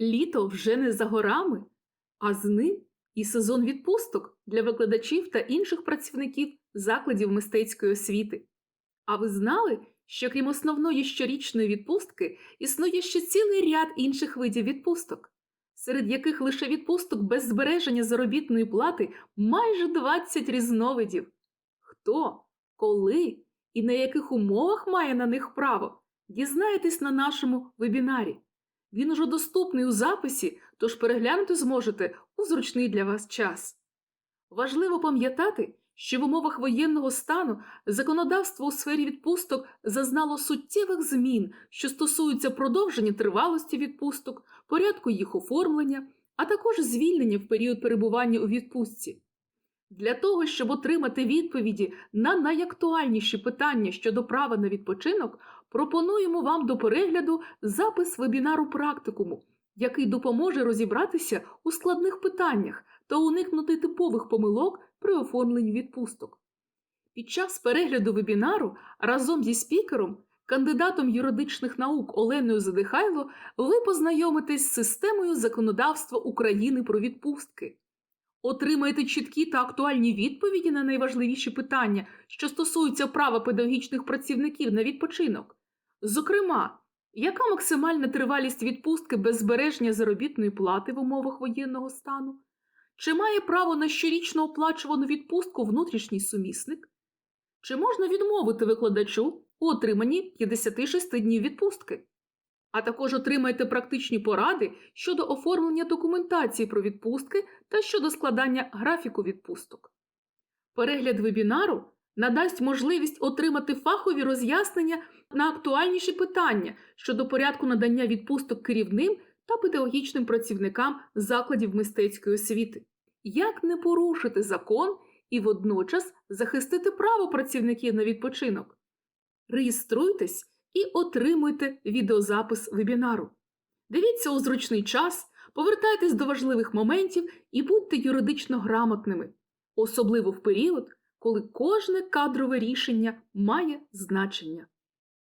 Літо вже не за горами, а з ним і сезон відпусток для викладачів та інших працівників закладів мистецької освіти. А ви знали, що крім основної щорічної відпустки існує ще цілий ряд інших видів відпусток, серед яких лише відпусток без збереження заробітної плати майже 20 різновидів. Хто, коли і на яких умовах має на них право, дізнаєтесь на нашому вебінарі. Він уже доступний у записі, тож переглянути зможете у зручний для вас час. Важливо пам'ятати, що в умовах воєнного стану законодавство у сфері відпусток зазнало суттєвих змін, що стосуються продовження тривалості відпусток, порядку їх оформлення, а також звільнення в період перебування у відпустці. Для того, щоб отримати відповіді на найактуальніші питання щодо права на відпочинок, пропонуємо вам до перегляду запис вебінару практикуму, який допоможе розібратися у складних питаннях та уникнути типових помилок при оформленні відпусток. Під час перегляду вебінару разом зі спікером, кандидатом юридичних наук Оленою Задихайло, ви познайомитесь з системою законодавства України про відпустки. Отримаєте чіткі та актуальні відповіді на найважливіші питання, що стосуються права педагогічних працівників на відпочинок. Зокрема, яка максимальна тривалість відпустки без збереження заробітної плати в умовах воєнного стану? Чи має право на щорічно оплачувану відпустку внутрішній сумісник? Чи можна відмовити викладачу у отриманні 56 днів відпустки? А також отримайте практичні поради щодо оформлення документації про відпустки та щодо складання графіку відпусток. Перегляд вебінару надасть можливість отримати фахові роз'яснення на актуальніші питання щодо порядку надання відпусток керівним та педагогічним працівникам закладів мистецької освіти. Як не порушити закон і водночас захистити право працівників на відпочинок? Реєструйтесь і отримуйте відеозапис вебінару. Дивіться у зручний час, повертайтесь до важливих моментів і будьте юридично грамотними, особливо в період, коли кожне кадрове рішення має значення.